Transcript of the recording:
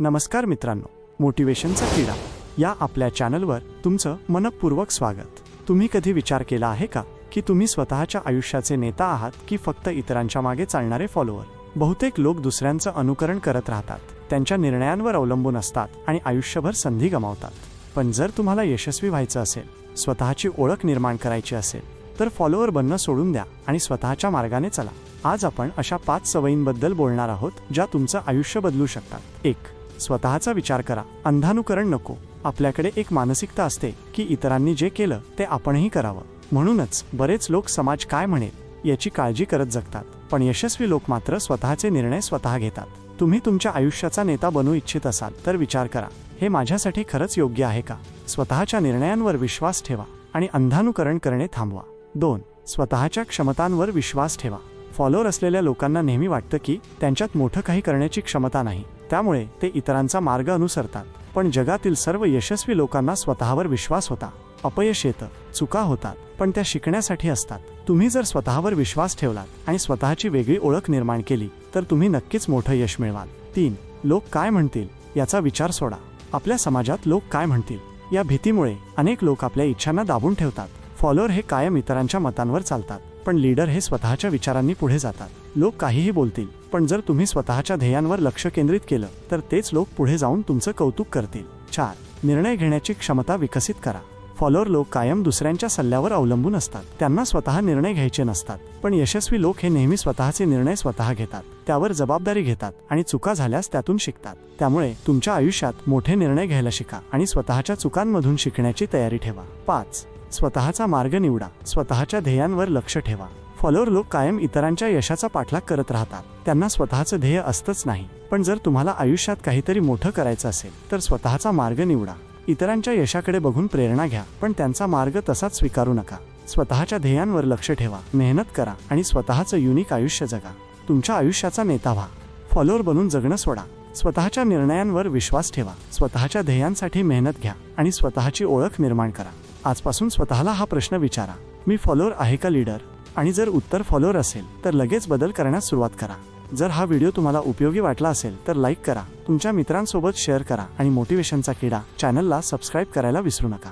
नमस्कार मित्रांनो मोटिवेशनचा किडा. या आपल्या चॅनलवर तुमचं मनपूर्वक स्वागत. तुम्ही कधी विचार केला आहे का की तुम्ही स्वतःच्या आयुष्याचे नेता आहात की फक्त इतरांच्या मागे चालणारे फॉलोअर बहुतेक लोक दुसऱ्यांचं अनुकरण करत राहतात त्यांच्या निर्णयांवर अवलंबून असतात आणि आयुष्यभर संधी गमावतात. पण जर तुम्हाला यशस्वी व्हायचं असेल स्वतःची ओळख निर्माण करायची असेल तर फॉलोअर बनणं सोडून द्या आणि स्वतःच्या मार्गाने चला. आज आपण अशा पाच सवयींबद्दल बोलणार आहोत ज्या तुमचं आयुष्य बदलू शकतात. एक स्वतःचा विचार करा. अंधानुकरण नको. आपल्याकडे एक मानसिकता असते की इतरांनी जे केलं ते आपणही करावं. म्हणूनच बरेच लोक समाज काय म्हणेल याची काळजी करत जगतात. पण यशस्वी लोक मात्र स्वतःचे निर्णय स्वतः घेतात. तुम्ही तुमच्या आयुष्याचा नेता बनू इच्छित असाल तर विचार करा. हे माझ्यासाठी खरंच योग्य आहे का? स्वतःच्या निर्णयांवर विश्वास ठेवा आणि अंधानुकरण करणे थांबवा. दोन स्वतःच्या क्षमतांवर विश्वास ठेवा. फॉलोअर असलेल्या लोकांना नेहमी वाटतं की त्यांच्यात मोठं काही करण्याची क्षमता नाही. त्यामुळे ते इतरांचा मार्ग अनुसरतात. पण जगातील सर्व यशस्वी लोकांना स्वतःवर विश्वास होता. अपयश येतं चुका होतात पण त्या शिकण्यासाठी असतात. तुम्ही जर स्वतःवर विश्वास ठेवलात आणि स्वतःची वेगळी ओळख निर्माण केली तर तुम्ही नक्कीच मोठं यश मिळवाल. तीन लोक काय म्हणतील? याचा विचार सोडा. आपल्या समाजात लोक काय म्हणतील? या भीतीमुळे अनेक लोक आपल्या इच्छांना दाबून ठेवतात. फॉलोअर हे कायम इतरांच्या मतांवर चालतात पण लीडर हे स्वतःच्या विचारांनी पुढे जातात. लोक काहीही बोलतील पण जर तुम्ही स्वतःच्या ध्येयांवर लक्ष केंद्रित केलं तर तेच लोक पुढे जाऊन तुमचं कौतुक करतील. चार. निर्णय घेण्याची क्षमता विकसित करा. फॉलोअर लोक कायम दुसऱ्यांच्या सल्ल्यावर अवलंबून असतात. त्यांना स्वतः निर्णय घ्यायचे नसतात. पण यशस्वी लोक हे नेहमी स्वतःचे निर्णय स्वतः घेतात. त्यावर जबाबदारी घेतात आणि चुका झाल्यास त्यातून शिकतात. त्यामुळे तुमच्या आयुष्यात मोठे निर्णय घ्यायला शिका आणि स्वतःच्या चुकांमधून शिकण्याची तयारी ठेवा. पाच. स्वतःचा मार्ग निवडा. स्वतःच्या ध्येयांवर लक्ष ठेवा. फॉलोअर लोक कायम इतरांच्या यशाचा पाठलाग करत राहतात. त्यांना स्वतःचं ध्येय असतंच नाही. पण जर तुम्हाला आयुष्यात काहीतरी मोठं करायचं असेल तर स्वतःचा मार्ग निवडा. इतरांच्या यशाकडे बघून प्रेरणा घ्या पण त्यांचा मार्ग तसाच स्वीकारू नका. स्वतःच्या ध्येयांवर लक्ष ठेवा मेहनत करा आणि स्वतःचं युनिक आयुष्य जगा. तुमच्या आयुष्याचा नेता व्हा. फॉलोअर बनून जगणं सोडा. स्वतःच्या निर्णयांवर विश्वास ठेवा. स्वतःच्या ध्येयांसाठी मेहनत घ्या आणि स्वतःची ओळख निर्माण करा. आजपासून स्वतःला हा प्रश्न विचारा. मी फॉलोअर आहे का लीडर आणि जर उत्तर फॉलोअर असेल तर लगेच बदल करण्यास सुरुवात करा. जर हा व्हिडिओ तुम्हाला उपयोगी वाटला असेल तर लाईक करा. तुमच्या मित्रांसोबत शेअर करा आणि मोटिवेशनचा किडा चॅनलला सबस्क्राईब करायला विसरू नका.